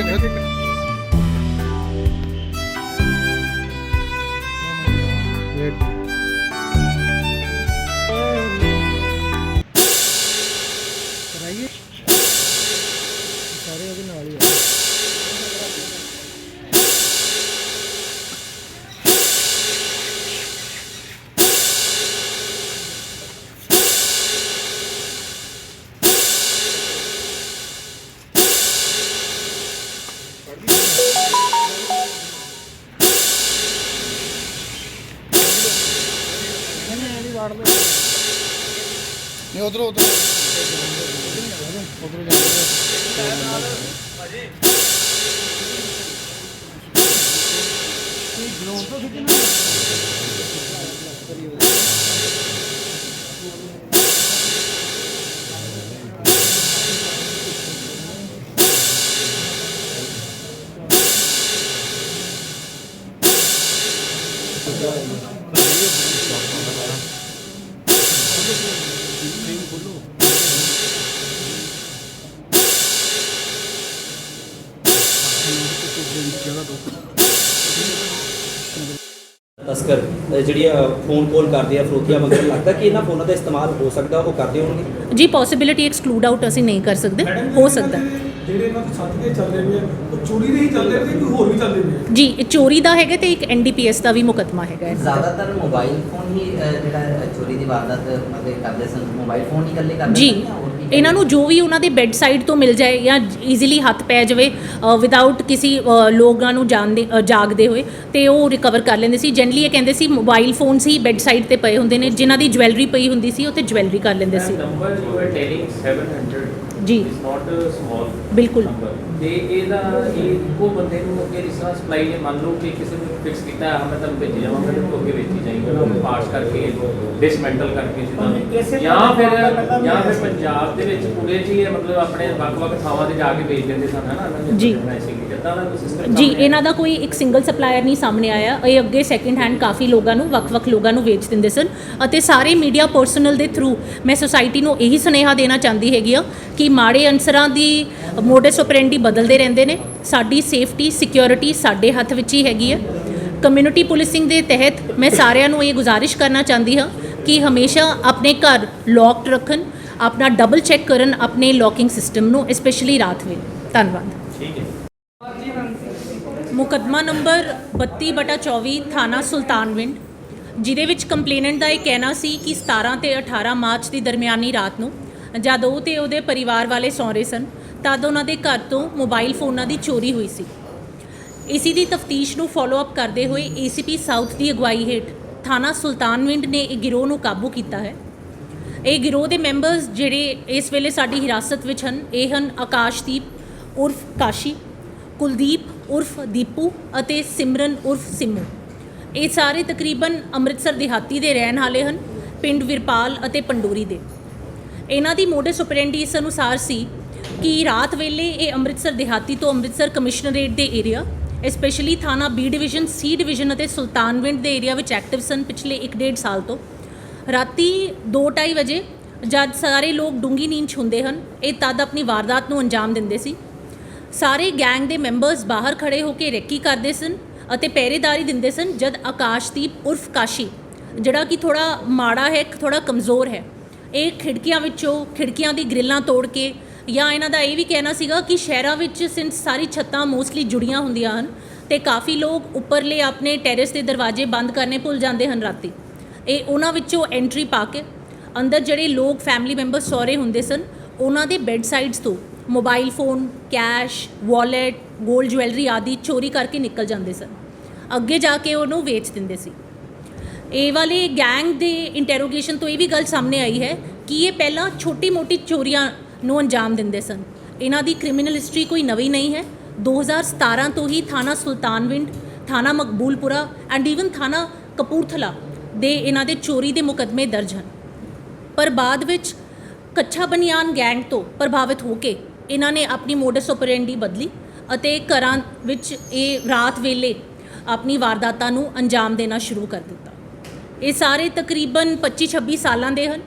Hadi, hadi. ਕਾਟ ਲੈ ਨਹੀਂ ਉਧਰੋਂ ਉਧਰੋਂ ਉਧਰੋਂ ਜਾਂਦੇ ਤਸਕਰ ਅ, ਜਿਹੜੀਆਂ ਫੋਨ ਕਾਲ ਕਰਦੇ ਆ ਫਰੋਤੀਆਂ ਮੰਗਣ ਲੱਗਦਾ ਕਿ ਇਹਨਾਂ ਫੋਨਾਂ ਦਾ ਇਸਤੇਮਾਲ ਹੋ ਸਕਦਾ ਉਹ ਕਰਦੇ ਹੋਣਗੇ? ਜੀ ਪੋਸਿਬਿਲਿਟੀ ਐਕਸਕਲੂਡ ਆਊਟ ਅਸੀਂ ਨਹੀਂ ਕਰ ਸਕਦੇ। ਹੋ ਸਕਦਾ। ਜਿਹੜੇ ਇਹਨਾਂ ਦੇ ਸੱਤ ਦੇ ਚੱਲ ਰਹੇ ਨੇ ਉਹ ਚੋਰੀ ਦੇ ਹੀ ਚੱਲ ਰਹੇ ਨੇ ਕਿ ਹੋਰ ਵੀ ਚੱਲਦੇ ਨੇ? ਜੀ ਚੋਰੀ ਦਾ ਹੈਗਾ ਤੇ ਇੱਕ ਐਨਡੀਪੀਐਸ ਦਾ ਵੀ ਮੁਕੱਦਮਾ ਹੈਗਾ। ਜ਼ਿਆਦਾਤਰ ਮੋਬਾਈਲ ਫੋਨ ਹੀ ਜਿਹੜਾ ਚੋਰੀ ਦੀ ਵਾਰਦਾਤ ਮਤਲਬ ਕਰਦੇ ਸਨ। ਮੋਬਾਈਲ ਫੋਨ ਹੀ ਇਕੱਲੇ ਕਰਦੇ ਜੀ। ਇਹਨਾਂ ਨੂੰ ਜੋ ਵੀ ਉਹਨਾਂ ਦੇ ਬੈੱਡ ਸਾਈਡ ਤੋਂ ਮਿਲ ਜਾਏ ਜਾਂ ਈਜ਼ੀਲੀ ਹੱਥ ਪੈ ਜਾਵੇ ਵਿਦਆਊਟ ਕਿਸੇ ਲੋਕਾਂ ਨੂੰ ਜਾਣਦੇ ਜਾਗਦੇ ਹੋਏ ਤੇ ਉਹ ਰਿਕਵਰ ਕਰ ਲੈਂਦੇ ਸੀ। ਜਨਰਲੀ ਇਹ ਕਹਿੰਦੇ ਸੀ ਮੋਬਾਈਲ ਫੋਨਸ ਹੀ ਬੈੱਡ ਸਾਈਡ ਤੇ ਪਏ ਹੁੰਦੇ ਨੇ ਜਿਨ੍ਹਾਂ ਦੀ ਜਵੈਲਰੀ ਪਈ ਹੁੰਦੀ ਸੀ ਉਹ ਤੇ ਜਵੈਲਰੀ ਕਰ ਲੈਂਦੇ ਸੀ। ਨੰਬਰ ਯੂ ਆਰ ਟੈਲਿੰਗ 700 ਜੀ। ਇਜ਼ ਨਾਟ ਸਮਾਲ ਬਿਲਕੁਲ। ਤੇ ਇਹਦਾ ਇਹ ਇੱਕੋ ਬੰਦੇ ਨੂੰ ਅੱਗੇ ਤਰ੍ਹਾਂ ਸਪਲਾਈ ਨੇ ਮੰਨ ਲਓ ਕਿ ਕਿਸੇ ਨੂੰ ਫਿਕਸ ਕੀਤਾ ਹੈ ਮੈਂ ਤੁਹਾਨੂੰ ਭੇਜੀ ਜਾਵਾਂਗਾ ਤੇ ਤੂੰ ਅੱਗੇ ਵੇਚੀ ਜਾਏਗਾ ਉਹਨੂੰ ਪਾਰਟਸ ਕਰਕੇ ਡਿਸਮੈਂਟਲ ਕਰਕੇ ਜਿੱਦਾਂ ਜਾਂ ਫਿਰ ਜਾਂ ਫਿਰ ਪੰਜਾਬ ਦੇ ਵਿੱਚ ਪੂਰੇ ਜੀ ਇਹ ਮਤਲਬ ਆਪਣੇ ਵੱਖ-ਵੱਖ ਥਾਵਾਂ ਤੇ ਜਾ ਕੇ ਵੇਚ ਦਿੰਦੇ ਸਨ ਹਨਾ? ਜੀ। ਜੀ ਇਹਨਾਂ ਦਾ ਕੋਈ ਇੱਕ ਸਿੰਗਲ ਸਪਲਾਇਰ ਨਹੀਂ ਸਾਹਮਣੇ ਆਇਆ। ਇਹ ਅੱਗੇ ਸੈਕਿੰਡ ਹੈਂਡ ਕਾਫੀ ਲੋਕਾਂ ਨੂੰ ਵੱਖ-ਵੱਖ ਲੋਕਾਂ ਨੂੰ ਵੇਚ ਦਿੰਦੇ ਸਨ ਅਤੇ ਸਾਰੇ ਮੀਡੀਆ ਪਰਸਨਲ ਦੇ ਥਰੂ ਮੈਂ ਸੁਸਾਇਟੀ ਨੂੰ ਇਹੀ ਸੁਨੇਹਾ ਦੇਣਾ ਚਾਹੁੰਦੀ ਹੈਗੀ ਆ ਕਿ ਮਾੜੇ ਅਨਸਰਾਂ ਦੀ ਮੋਡਸ ਆਪਰੈਂਡੀ ਬਦਲਦੇ ਰਹਿੰਦੇ ਨੇ। ਸਾਡੀ ਸੇਫਟੀ ਸਿਕਿਉਰਿਟੀ ਸਾਡੇ ਹੱਥ ਵਿੱਚ ਹੀ ਹੈਗੀ ਹੈ ਕਮਿਊਨਿਟੀ ਪੁਲਿਸਿੰਗ ਦੇ ਤਹਿਤ ਮੈਂ ਸਾਰਿਆਂ ਨੂੰ ਇਹ ਗੁਜ਼ਾਰਿਸ਼ ਕਰਨਾ ਚਾਹੁੰਦੀ ਹਾਂ ਕਿ ਹਮੇਸ਼ਾ ਆਪਣੇ ਘਰ ਲੌਕਡ ਰੱਖਣ ਆਪਣਾ ਡਬਲ ਚੈੱਕ ਕਰਨ ਆਪਣੇ ਲੌਕਿੰਗ ਸਿਸਟਮ ਨੂੰ ਸਪੈਸ਼ਲੀ ਰਾਤ ਵੇਲੇ ਧੰਨਵਾਦ। ਠੀਕ ਹੈ। ਮੁਕੱਦਮਾ ਨੰਬਰ 32 ਬਟਾ 24 ਥਾਣਾ ਸੁਲਤਾਨਵਿੰਡ ਜਿਹਦੇ ਵਿੱਚ ਕੰਪਲੇਨੈਂਟ ਦਾ ਇਹ ਕਹਿਣਾ ਸੀ ਕਿ 17 ਤੇ 18 ਮਾਰਚ ਦੀ ਦਰਮਿਆਨੀ ਰਾਤ ਨੂੰ ਜਦ ਉਹ ਤੇ ਉਹਦੇ ਪਰਿਵਾਰ ਵਾਲੇ ਸੌਂ ਰਹੇ ਸਨ ਤਦ ਉਹਨਾਂ ਦੇ ਘਰ ਤੋਂ ਮੋਬਾਈਲ ਫੋਨਾਂ ਦੀ ਚੋਰੀ ਹੋਈ ਸੀ। ਇਸੀ ਦੀ ਤਫਤੀਸ਼ ਨੂੰ ਫਾਲੋ ਅਪ ਕਰਦੇ ਹੋਏ ਏਸੀਪੀ ਸਾਊਥ ਦੀ ਅਗਵਾਈ ਹੇਠ ਥਾਣਾ ਸੁਲਤਾਨਵਿੰਡ ਨੇ ਇਹ ਗਿਰੋਹ ਨੂੰ ਕਾਬੂ ਕੀਤਾ ਹੈ। ਇਹ ਗਿਰੋਹ ਦੇ ਮੈਂਬਰਸ ਜਿਹੜੇ ਇਸ ਵੇਲੇ ਸਾਡੀ ਹਿਰਾਸਤ ਵਿੱਚ ਹਨ, ਇਹ ਹਨ ਆਕਾਸ਼ਦੀਪ ਉਰਫ ਕਾਸ਼ੀ, ਕੁਲਦੀਪ ਉਰਫ ਦੀਪੂ ਅਤੇ ਸਿਮਰਨ ਉਰਫ ਸਿੰਮੂ। ਇਹ ਸਾਰੇ ਤਕਰੀਬਨ ਅੰਮ੍ਰਿਤਸਰ ਦਿਹਾਤੀ ਦੇ ਰਹਿਣ ਵਾਲੇ ਹਨ, ਪਿੰਡ ਵਿਰਪਾਲ ਅਤੇ ਪੰਡੋਰੀ ਦੇ। ਇਹਨਾਂ ਦੀ ਮੋਡਸ ਆਪਰੈਂਡੀ ਇਸ ਅਨੁਸਾਰ ਸੀ ਕਿ ਰਾਤ ਵੇਲੇ ਇਹ ਅੰਮ੍ਰਿਤਸਰ ਦਿਹਾਤੀ ਤੋਂ ਅੰਮ੍ਰਿਤਸਰ ਕਮਿਸ਼ਨਰੇਟ ਦੇ ਏਰੀਆ ਸਪੈਸ਼ਲੀ ਥਾਣਾ ਬੀ ਡਿਵੀਜ਼ਨ ਸੀ ਡਿਵੀਜ਼ਨ ਅਤੇ ਸੁਲਤਾਨਵਿੰਡ ਦੇ ਏਰੀਆ ਵਿੱਚ ਐਕਟਿਵ ਸਨ ਪਿਛਲੇ 1.5 ਸਾਲ ਤੋਂ। ਰਾਤੀ 2:30 ਵਜੇ ਜਦ ਸਾਰੇ ਲੋਕ ਡੂੰਗੀ ਨੀਂਦ 'ਚ ਹੁੰਦੇ ਹਨ, ਇਹ ਤਦ ਆਪਣੀ ਵਾਰਦਾਤ ਨੂੰ ਅੰਜਾਮ ਦਿੰਦੇ ਸੀ। ਸਾਰੇ ਗੈਂਗ ਦੇ ਮੈਂਬਰਸ ਬਾਹਰ ਖੜੇ ਹੋ ਕੇ ਰੈਕੀ ਕਰਦੇ ਸਨ ਅਤੇ ਪਹਿਰੇਦਾਰੀ ਦਿੰਦੇ ਸਨ ਜਦ ਆਕਾਸ਼ਦੀਪ ਉਰਫ ਕਾਸ਼ੀ, ਜਿਹੜਾ ਕਿ ਥੋੜਾ ਮਾੜਾ ਹੈ ਥੋੜਾ ਕਮਜ਼ੋਰ ਹੈ, ਇਹ ਖਿੜਕੀਆਂ ਵਿੱਚੋਂ, ਖਿੜਕੀਆਂ ਦੀ ਗ੍ਰਿਲਾਂ ਤੋੜ ਕੇ ਜਾਂ ਇਹਨਾਂ ਦਾ ਇਹ ਵੀ ਕਹਿਣਾ ਸੀਗਾ ਕਿ ਸ਼ਹਿਰਾਂ ਵਿੱਚ ਸਿੰਸ ਸਾਰੀ ਛੱਤਾਂ ਮੋਸਟਲੀ ਜੁੜੀਆਂ ਹੁੰਦੀਆਂ ਹਨ ਤੇ ਕਾਫੀ ਲੋਕ ਉੱਪਰਲੇ ਆਪਣੇ ਟੈਰੇਸ ਦੇ ਦਰਵਾਜ਼ੇ ਬੰਦ ਕਰਨੇ ਭੁੱਲ ਜਾਂਦੇ ਹਨ ਰਾਤੀ। ਇਹ ਉਹਨਾਂ ਵਿੱਚੋਂ ਐਂਟਰੀ ਪਾ ਕੇ ਅੰਦਰ ਜਿਹੜੇ ਲੋਕ ਫੈਮਿਲੀ ਮੈਂਬਰ ਸੌਰੇ ਹੁੰਦੇ ਸਨ, ਉਹਨਾਂ ਦੇ ਬੈੱਡ ਸਾਈਡਸ ਤੋਂ ਮੋਬਾਈਲ ਫੋਨ ਕੈਸ਼ ਵਾਲਟ 골ਡ ਜੁਐਲਰੀ ਆਦਿ ਚੋਰੀ ਕਰਕੇ ਨਿਕਲ ਜਾਂਦੇ ਸਨ। ਅੱਗੇ ਜਾ ਕੇ ਉਹਨੂੰ ਵੇਚ ਦਿੰਦੇ ਸੀ। ਇਹ ਵਾਲੇ ਗੈਂਗ ਦੇ ਇੰਟਰੋਗੇਸ਼ਨ ਤੋਂ ਇਹ ਵੀ ਗੱਲ ਸਾਹਮਣੇ ਆਈ ਹੈ ਕਿ ਇਹ ਪਹਿਲਾਂ ਛੋਟੀ-ਮੋਟੀ ਚੋਰੀਆਂ ਨੂੰ ਅੰਜਾਮ ਦਿੰਦੇ ਸਨ। ਇਹਨਾਂ ਦੀ ਕ੍ਰਿਮੀਨਲ ਹਿਸਟਰੀ ਕੋਈ ਨਵੀਂ ਨਹੀਂ ਹੈ। 2017 ਤੋਂ ਹੀ ਥਾਣਾ ਸੁਲਤਾਨਵਿੰਡ, ਥਾਣਾ ਮਕਬੂਲਪੁਰਾ ਐਂਡ ਈਵਨ ਥਾਣਾ ਕਪੂਰਥਲਾ ਦੇ ਇਹਨਾਂ ਦੇ ਚੋਰੀ ਦੇ ਮੁਕੱਦਮੇ ਦਰਜ ਹਨ। ਪਰ ਬਾਅਦ ਵਿੱਚ ਕੱਛਾ ਬਨਿਆਨ ਗੈਂਗ ਤੋਂ ਪ੍ਰਭਾਵਿਤ ਹੋ ਕੇ ਇਹਨਾਂ ਨੇ ਆਪਣੀ ਮੋਡਸ ਆਪਰੈਂਡੀ ਬਦਲੀ ਅਤੇ ਘਰਾਂ ਵਿੱਚ ਇਹ ਰਾਤ ਵੇਲੇ ਆਪਣੀ ਵਾਰਦਾਤਾਂ ਨੂੰ ਅੰਜਾਮ ਦੇਣਾ ਸ਼ੁਰੂ ਕਰ ਦਿੱਤਾ। ਇਹ ਸਾਰੇ ਤਕਰੀਬਨ 25-26 ਸਾਲਾਂ ਦੇ ਹਨ।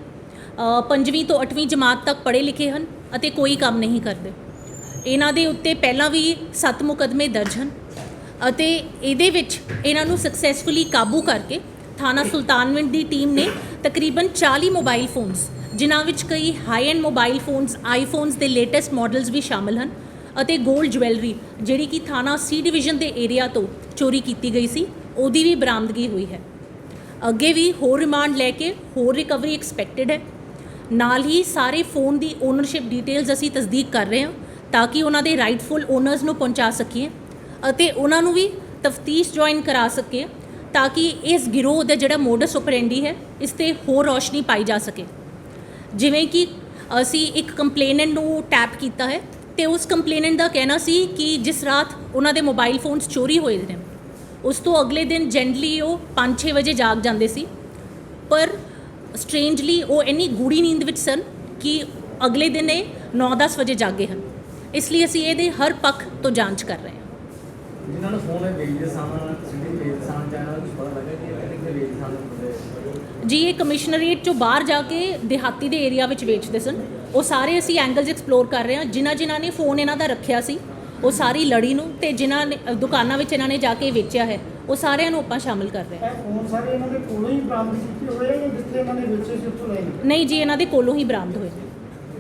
ਪੰਜਵੀਂ ਤੋਂ 8ਵੀਂ ਜਮਾਤ ਤੱਕ ਪੜ੍ਹੇ ਲਿਖੇ ਹਨ ਅਤੇ ਕੋਈ ਕੰਮ ਨਹੀਂ ਕਰਦੇ। ਇਹਨਾਂ ਦੇ ਉੱਤੇ ਪਹਿਲਾਂ ਵੀ 7 ਮੁਕੱਦਮੇ ਦਰਜ ਹਨ ਅਤੇ ਇਹਦੇ ਵਿੱਚ ਇਹਨਾਂ ਨੂੰ ਸਕਸੈਸਫੁਲੀ ਕਾਬੂ ਕਰਕੇ ਥਾਣਾ ਸੁਲਤਾਨਵਿੰਡ ਦੀ ਟੀਮ ਨੇ ਤਕਰੀਬਨ 40 ਮੋਬਾਈਲ ਫੋਨਸ, ਜਿਨ੍ਹਾਂ ਵਿੱਚ ਕਈ high end mobile phones iPhones ਦੇ ਲੇਟੈਸਟ ਮਾਡਲਸ ਵੀ ਸ਼ਾਮਲ ਹਨ ਅਤੇ 골ਡ ਜਵੈਲਰੀ ਜਿਹੜੀ ਕਿ ਥਾਣਾ ਸੀ ਡਿਵੀਜ਼ਨ ਦੇ ਏਰੀਆ ਤੋਂ ਚੋਰੀ ਕੀਤੀ ਗਈ ਸੀ, ਉਹਦੀ ਵੀ ਬਰਾਮਦਗੀ ਹੋਈ ਹੈ। ਅੱਗੇ ਵੀ ਹੋਰ ਰਿਮਾਂਡ ਲੈ ਕੇ ਹੋਰ ਰਿਕਵਰੀ ਐਕਸਪੈਕਟਡ ਹੈ। ਨਾਲ ਹੀ ਸਾਰੇ ਫੋਨ ਦੀ ਓਨਰਸ਼ਿਪ ਡਿਟੇਲਸ ਅਸੀਂ ਤਸਦੀਕ ਕਰ ਰਹੇ ਹਾਂ, ਤਾਂ ਕਿ ਉਹਨਾਂ ਦੇ ਰਾਈਟਫੁਲ ਓਨਰਸ ਨੂੰ ਪਹੁੰਚਾ ਸਕੀਏ ਅਤੇ ਉਹਨਾਂ ਨੂੰ ਵੀ ਤਫਤੀਸ਼ ਜੁਆਇਨ ਕਰਾ ਸਕੀਏ। ਤਾਂ ਕਿ ਇਸ ਗਿਰੋਹ ਦਾ ਜਿਹੜਾ ਮੋਡਸ ਆਪਰੈਂਡੀ ਹੈ ਇਸ ਤੇ ਹੋਰ ਰੋਸ਼ਨੀ ਪਾਈ ਜਾ ਸਕੇ ਜਿਵੇਂ ਕਿ ਅਸੀਂ ਇੱਕ ਕੰਪਲੇਨੈਂਟ ਨੂੰ ਟੈਪ ਕੀਤਾ ਹੈ ਤੇ ਉਸ ਕੰਪਲੇਨੈਂਟ ਦਾ ਕਹਿਣਾ ਸੀ ਕਿ ਜਿਸ ਰਾਤ ਉਹਨਾਂ ਦੇ ਮੋਬਾਈਲ ਫੋਨਸ ਚੋਰੀ ਹੋਏ ਨੇ ਉਸ ਤੋਂ ਅਗਲੇ ਦਿਨ ਜੈਂਟਲੀ ਉਹ 5-6 ਵਜੇ ਜਾਗ ਜਾਂਦੇ ਸੀ ਪਰ ਸਟ੍ਰੇਂਜਲੀ ਉਹ ਇੰਨੀ ਗੂੜੀ ਨੀਂਦ ਵਿੱਚ ਸਨ ਕਿ ਅਗਲੇ ਦਿਨ ਇਹ 9-10 ਵਜੇ ਜਾਗੇ ਹਨ ਇਸ ਲਈ ਅਸੀਂ ਇਹਦੇ ਹਰ ਪੱਖ ਤੋਂ ਜਾਂਚ ਕਰ ਰਹੇ ਹਾਂ ਜਿਨ੍ਹਾਂ ਨੂੰ ਫੋਨ ਵੇਚਦੇ ਸਨ ਸਿੱਧੀ ਵੇਚਦੇ ਜਾਂ ਇਹ ਕਮਿਸ਼ਨਰੇਟ ਚੋਂ ਬਾਹਰ ਜਾ ਕੇ ਦਿਹਾਤੀ ਦੇ ਏਰੀਆ ਵਿੱਚ ਵੇਚਦੇ ਸਨ। ਉਹ ਸਾਰੇ ਅਸੀਂ ਐਂਗਲਸ ਐਕਸਪਲੋਰ ਕਰ ਰਹੇ ਹਾਂ। ਜਿਨ੍ਹਾਂ ਜਿਨ੍ਹਾਂ ਨੇ ਫੋਨ ਇਹਨਾਂ ਦਾ ਰੱਖਿਆ ਸੀ ਉਹ ਸਾਰੀ ਲੜੀ ਨੂੰ ਤੇ ਜਿਨ੍ਹਾਂ ਨੇ ਦੁਕਾਨਾਂ ਵਿੱਚ ਇਹਨਾਂ ਨੇ ਜਾ ਕੇ ਵੇਚਿਆ ਹੈ ਉਹ ਸਾਰਿਆਂ ਨੂੰ ਆਪਾਂ ਸ਼ਾਮਿਲ ਕਰ ਰਹੇ ਹਾਂ। ਇਹ ਫੋਨ ਸਾਰੇ ਇਹਨਾਂ ਦੇ ਕੋਲੋਂ ਹੀ ਬਰਾਮਦ ਕੀਤੇ ਹੋਏ ਆ ਜਾਂ ਜਿੱਥੇ ਇਹਨਾਂ ਨੇ ਵੇਚੇ ਸੀ ਉੱਥੋਂ ਲਏ? ਨੇ ਨਹੀਂ ਜੀ ਇਹਨਾਂ ਦੇ ਕੋਲੋਂ ਹੀ ਬਰਾਮਦ ਹੋਏ। ਨੇ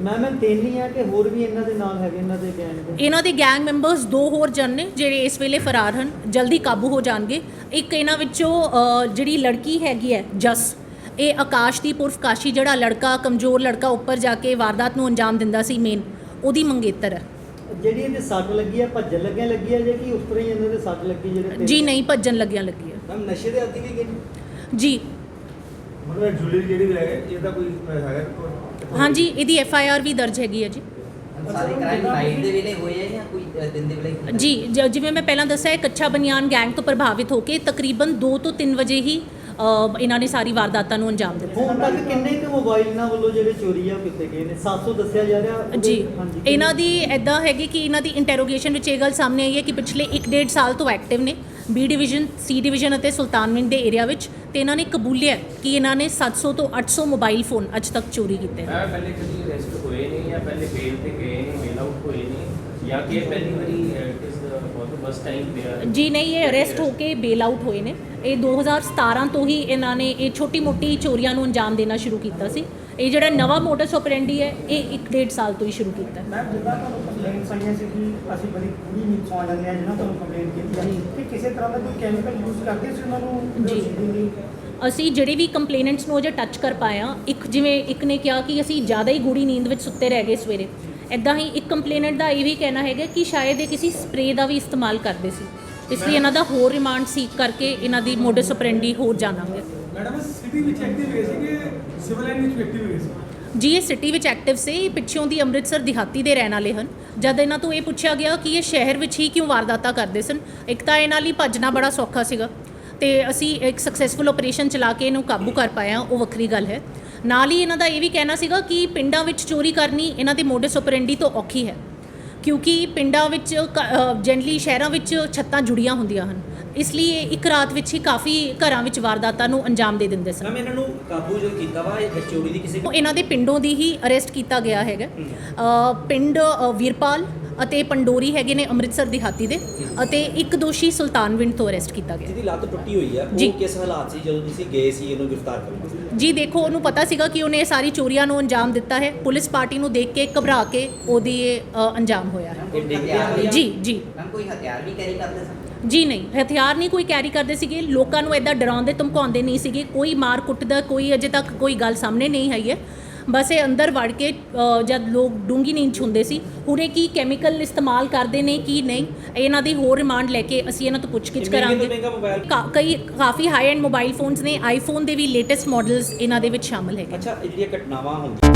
ਮੈਂ ਮੈਂ ਤਿੰਨ ਹੀ ਆ ਕਿ ਹੋਰ ਵੀ ਇਹਨਾਂ ਦੇ ਨਾਲ ਹੈਗੇ ਇਹਨਾਂ ਦੇ ਗੈਂਗ ਦੇ। ਇਹਨਾਂ ਦੇ ਗੈਂਗ ਮੈਂਬਰਸ ਦੋ ਹੋਰ ਜਨ ਨੇ ਜਿਹੜੇ ਇਸ ਵੇਲੇ ਫਰਾਰ ਹਨ ਜਲਦੀ ਕਾਬੂ ਹੋ ਜਾਣਗੇ। ਇੱਕ ਇਹਨਾਂ ਵਿੱਚੋਂ ਅ, ਜਿਹੜੀ ਲੜਕੀ ਹੈਗੀ ਹੈ ਜਸ ਇਹ ਆਕਾਸ਼ਦੀਪ ਉਰਫ ਕਾਸ਼ੀ ਜਿਹੜਾ ਲੜਕਾ ਕਮਜ਼ੋਰ ਲੜਕਾ ਉੱਪਰ ਜਾ ਕੇ ਵਾਰਦਾਤ ਨੂੰ ਅੰਜਾਮ ਦਿੰਦਾ ਸੀ ਮੇਨ ਉਹਦੀ ਮੰਗੇਤਰ ਹੈ। ਜਿਹੜੀ ਇਹਦੇ ਸੱਟ ਲੱਗੀ ਆ ਭੱਜਣ ਲੱਗਿਆ ਲੱਗੀ ਆ ਜੇ ਕਿ ਉਸ ਤਰ੍ਹਾਂ ਹੀ ਇਹਨਾਂ ਦੇ ਸੱਟ ਲੱਗੀ ਜਿਹੜੇ ਜੀ ਨਹੀਂ ਭੱਜਣ ਲੱਗਿਆ ਲੱਗੀ ਹੈ। ਮੈਮ ਨਸ਼ੇ ਦੇ ਆਦੀ ਵੀ ਗਏ ਜੀ। ਮਤਲਬ ਜੁਲੀ ਜਿਹੜੀ ਵੀ ਹੈਗਾ ਇਹਦਾ ਕੋਈ ਹੈਗਾ ਕੋਈ- ਹਾਂਜੀ ਇਹਦੀ ਐਫ ਆਈ ਆਰ ਵੀ ਦਰਜ ਹੈਗੀ ਹੈ ਜੀ। ਸਾਰੇ ਕ੍ਰਾਈਮ ਨਾਈਟ ਦੇ ਵੇਲੇ ਹੋਏ ਆ ਜਾਂ ਕੋਈ ਅ, ਦਿਨ ਦੇ ਵੇਲੇ ਹੋਏ ਆ? ਜੀ ਜ- ਜਿਵੇਂ ਮੈਂ ਪਹਿਲਾਂ ਦੱਸਿਆ ਇਹ ਕੱਚਾ ਬਨਿਆਨ ਗੈਂਗ ਤੋਂ ਪ੍ਰਭਾਵਿਤ ਹੋ ਕੇ ਤਕਰੀਬਨ 2 ਤੋਂ 3 ਵਜੇ ਹੀ ਅ, ਇਹਨਾਂ ਨੇ ਸਾਰੀ ਵਾਰਦਾਤਾਂ ਨੂੰ ਅੰਜਾਮ ਦਿੱਤਾ। ਹੁਣ ਤੱਕ ਕਿੰਨੇ ਕੁ ਮੋਬਾਈਲ ਇਹਨਾਂ ਵੱਲੋਂ ਜਿਹੜੇ ਚੋਰੀ ਆ ਉਹ ਗਏ ਨੇ? 700 ਦੱਸਿਆ ਜਾ ਰਿਹਾ? ਉਹਦੇ- ਜੀ ਹਾਂਜੀ, ਇਹਨਾਂ ਦੀ ਐਦਾਂ ਹੈਗੀ ਕਿ ਇਹਨਾਂ ਦੀ ਇੰਟਰੋਗੇਸ਼ਨ ਵਿੱਚ ਇਹ ਗੱਲ ਸਾਹਮਣੇ ਆਈ ਹੈ ਕਿ ਪਿਛਲੇ 1.5 ਸਾਲ ਤੋਂ ਐਕਟਿਵ ਨੇ। ਬੀ ਡਿਵੀਜ਼ਨ ਸੀ ਡਿਵੀਜ਼ਨ ਅਤੇ ਸੁਲਤਾਨਵਿੰਡ ਦੇ ਏਰੀਆ ਵਿੱਚ ਤੇ ਇਹਨਾਂ ਨੇ ਕਬੂਲਿਆ ਕਿ ਇਹਨਾਂ ਨੇ 700 ਤੋਂ 800 ਮੋਬਾਈਲ ਫੋਨ ਅੱਜ ਤੱਕ ਚੋਰੀ ਕੀਤੇ ਨੇ। ਮੈਂ ਪਹਿਲੇ ਕਦੀ ਅਰੈਸਟ ਹੋਏ ਨਹੀਂ ਜਾਂ ਪਹਿਲੇ ਬੇਲ ਤੇ ਗਏ ਨਹੀਂ ਮੇਲ ਆਊਟ ਹੋਏ ਨਹੀਂ ਜਾਂ ਕਿ ਇਹ ਪਹਿਲੀ ਵਾਰੀ it is for the first time ਦੇ ਜੀ ਨਹੀਂ ਇਹ ਅਰੈਸਟ ਹੋ ਕੇ ਬੇਲ ਆਊਟ ਹੋਏ ਨੇ। ਇਹ 2017 ਤੋਂ ਹੀ ਇਹਨਾਂ ਨੇ ਇਹ ਛੋਟੀ-ਮੋਟੀ ਚੋਰੀਆਂ ਨੂੰ ਅੰਜਾਮ ਦੇਣਾ ਸ਼ੁਰੂ ਕੀਤਾ ਸੀ। ਇਹ ਜਿਹੜਾ ਨਵਾਂ ਮੋਡਸ ਆਪਰੈਂਡੀ ਹੈ ਇਹ 1.5 ਸਾਲ ਤੋਂ ਹੀ ਸ਼ੁਰੂ ਕੀਤਾ ਹੈ। ਮੈਂ ਜਿੱਦਾਂ ਤੁਹਾਨੂੰ ਕੰਪਲੇਂਟਸ ਆਈਆਂ ਸੀ ਕਿ ਅਸੀਂ ਬੜੀ ਪੂਰੀ ਨੀਂਦ ਸੌਂ ਜਾਂਦੇ ਆ ਜਿਹਨਾਂ ਤੁਹਾਨੂੰ ਕੰਪਲੇਂਟ ਕੀਤੀ ਆ ਕਿ ਕਿਸੇ ਤਰ੍ਹਾਂ ਦਾ ਕੋਈ ਕੈਮੀਕਲ ਯੂਜ਼ ਕਰਦੇ ਸੀ ਉਹਨਾਂ ਨੂੰ ਜੀ। ਅਸੀਂ ਜਿਹੜੇ ਵੀ ਕੰਪਲੇਨੈਂਟਸ ਨੂੰ ਅਜੇ ਟੱਚ ਕਰ ਪਾਇਆ ਇੱਕ ਜਿਵੇਂ ਇੱਕ ਨੇ ਕਿਹਾ ਕਿ ਅਸੀਂ ਜ਼ਿਆਦਾ ਹੀ ਗੂੜੀ ਨੀਂਦ ਵਿੱਚ ਸੁੱਤੇ ਰਹਿ ਗਏ ਸਵੇਰੇ। ਐਦਾਂ ਹੀ ਇੱਕ ਕੰਪਲੇਨੈਂਟ ਦਾ ਇਹ ਵੀ ਕਹਿਣਾ ਹੈਗਾ ਕਿ ਸ਼ਾਇਦ ਇਹ ਕਿਸੇ ਸਪਰੇ ਦਾ ਵੀ ਇਸਤੇਮਾਲ ਕਰਦੇ ਸੀ। ਇਸ ਲਈ ਇਹਨਾਂ ਦਾ ਹੋਰ ਰਿਮਾਂਡ ਸੀਕ ਕਰਕੇ ਇਹਨਾਂ ਦੀ ਮੋਡਸ ਆਪਰੈਂਡੀ ਹੋਰ ਜਾਣਾਂਗੇ। ਮੈਡਮ ਸਿਟੀ ਵਿੱਚ ਐਕਟਿਵ ਹੋਏ ਸੀ ਸਿਵਲ ਲਾਈਨ ਵਿੱਚ ਐਕਟਿਵ ਹੋਏ ਸੀ? ਜੀ, ਇਹ ਸਿਟੀ ਵਿੱਚ ਐਕਟਿਵ ਸੀ। ਇਹ ਪਿੱਛੋਂ ਦੀ ਅੰਮ੍ਰਿਤਸਰ ਦਿਹਾਤੀ ਦੇ ਰਹਿਣ ਵਾਲੇ ਹਨ। ਜਦ ਇਹਨਾਂ ਤੋਂ ਇਹ ਪੁੱਛਿਆ ਗਿਆ ਕਿ ਇਹ ਸ਼ਹਿਰ ਵਿੱਚ ਹੀ ਕਿਉਂ ਵਾਰਦਾਤਾਂ ਕਰਦੇ ਸਨ, ਇੱਕ ਤਾਂ ਇਹਨਾਂ ਲਈ ਭੱਜਣਾ ਬੜਾ ਸੌਖਾ ਸੀਗਾ ਤੇ ਅਸੀਂ ਇੱਕ ਸਕਸੈਸਫੁਲ ਆਪਰੇਸ਼ਨ ਚਲਾ ਕੇ ਇਹਨੂੰ ਕਾਬੂ ਕਰ ਪਾਇਆ ਉਹ ਵੱਖਰੀ ਗੱਲ ਹੈ। ਨਾਲ ਹੀ ਇਹਨਾਂ ਦਾ ਇਹ ਵੀ ਕਹਿਣਾ ਸੀਗਾ ਕਿ ਪਿੰਡਾਂ ਵਿੱਚ ਚੋਰੀ ਕਰਨੀ ਇਹਨਾਂ ਦੇ ਮੋਡਸ ਆਪਰੈਂਡੀ ਤੋਂ ਔਖੀ ਹੈ, ਕਿਉਂਕਿ ਪਿੰਡਾਂ ਵਿੱਚ ਜਨਰਲੀ ਸ਼ਹਿਰਾਂ ਵਿੱਚ ਛੱਤਾਂ ਜੁੜੀਆਂ ਹੁੰਦੀਆਂ ਹਨ। ਇਸ ਲਈ ਇਹ ਇੱਕ ਰਾਤ ਵਿੱਚ ਹੀ ਕਾਫੀ ਘਰਾਂ ਵਿੱਚ ਵਾਰਦਾਤਾਂ ਨੂੰ ਅੰਜਾਮ ਦੇ ਦਿੰਦੇ ਸਨ। ਮੈਮ ਇਹਨਾਂ ਨੂੰ ਕਾਬੂ ਜੋ ਕੀਤਾ ਵਾ ਇਹ ਚੋਰੀ ਦੀ ਕਿਸੇ ਉਹ ਇਹਨਾਂ ਦੇ ਪਿੰਡੋਂ ਦੀ ਹੀ ਅਰੈਸਟ ਕੀਤਾ ਗਿਆ ਹੈਗਾ। ਅ, ਪਿੰਡ ਅ, ਵੀਰਪਾਲ ਅਤੇ ਪੰਡੋਰੀ ਹੈਗੇ ਨੇ ਅੰਮ੍ਰਿਤਸਰ ਦਿਹਾਤੀ ਦੇ ਅਤੇ ਇੱਕ ਦੋਸ਼ੀ ਸੁਲਤਾਨਵਿੰਡ ਤੋਂ ਅਰੈਸਟ ਕੀਤਾ ਗਿਆ। ਜਿਹਦੀ ਲੱਤ ਟੁੱਟੀ ਹੋਈ ਆ। ਜੀ। ਉਹ ਕਿਸ ਹਾਲਾਤ ਸੀ ਜਦੋਂ ਤੁਸੀਂ ਗਏ ਸੀ ਇਹਨੂੰ ਗ੍ਰਿਫਤਾਰ ਕਰਨ ਜੀ ਦੇਖੋ ਉਹਨੂੰ ਪਤਾ ਸੀਗਾ ਕਿ ਉਹਨੇ ਇਹ ਸਾਰੀ ਚੋਰੀਆਂ ਨੂੰ ਅੰਜਾਮ ਦਿੱਤਾ ਹੈ। ਪੁਲਿਸ ਪਾਰਟੀ ਨੂੰ ਦੇਖ ਕੇ ਘਬਰਾ ਕੇ ਉਹਦੀ ਇਹ, ਅ, ਅੰਜਾਮ ਹੋਇਆ ਹੈ। ਜੀ ਜੀ। ਮੈਮ ਕੋਈ ਹਥਿਆਰ ਵੀ ਕੈਰੀ ਕਰਦੇ ਸਨ? ਜੀ ਨਹੀਂ। ਹਥਿਆਰ ਨਹੀਂ ਕੋਈ ਕੈਰੀ ਕਰਦੇ ਸੀਗੇ। ਲੋਕਾਂ ਨੂੰ ਐਦਾਂ ਡਰਾਉਂਦੇ ਧਮਕਾਉਂਦੇ ਨਹੀਂ ਸੀਗੇ। ਕੋਈ ਮਾਰ ਕੁੱਟ ਦਾ ਕੋਈ ਅਜੇ ਤੱਕ ਕੋਈ ਗੱਲ ਸਾਹਮਣੇ ਨਹੀਂ ਆਈ ਹੈ। ਬਸ ਇਹ ਅੰਦਰ ਵੜ ਕੇ ਜਦ ਲੋਕ ਡੂੰਗੀ ਨੀਂਦ ਹੁੰਦੇ ਸੀ ਹੁਣ ਕੀ ਕੈਮੀਕਲ ਇਸਤੇਮਾਲ ਕਰਦੇ ਨੇ ਕੀ ਨਹੀਂ ਇਹਨਾਂ ਦੀ ਹੋਰ ਰਿਮਾਂਡ ਲੈ ਕੇ ਅਸੀਂ ਇਹਨਾਂ ਤੋਂ ਪੁੱਛਗਿੱਛ ਕਰਾਂਗੇ। ਕਈ ਕਾਫੀ ਹਾਈ ਐਂਡ ਮੋਬਾਈਲ ਫੋਨਸ ਨੇ। ਆਈਫੋਨ ਦੇ ਵੀ ਲੇਟੈਸਟ ਮਾਡਲਸ ਇਹਨਾਂ ਦੇ ਵਿੱਚ ਸ਼ਾਮਲ ਹੈਗੇ। ਅੱਛਾ ਜਿਹੜੀਆਂ ਘਟਨਾਵਾਂ ਹੁੰਦੀਆਂ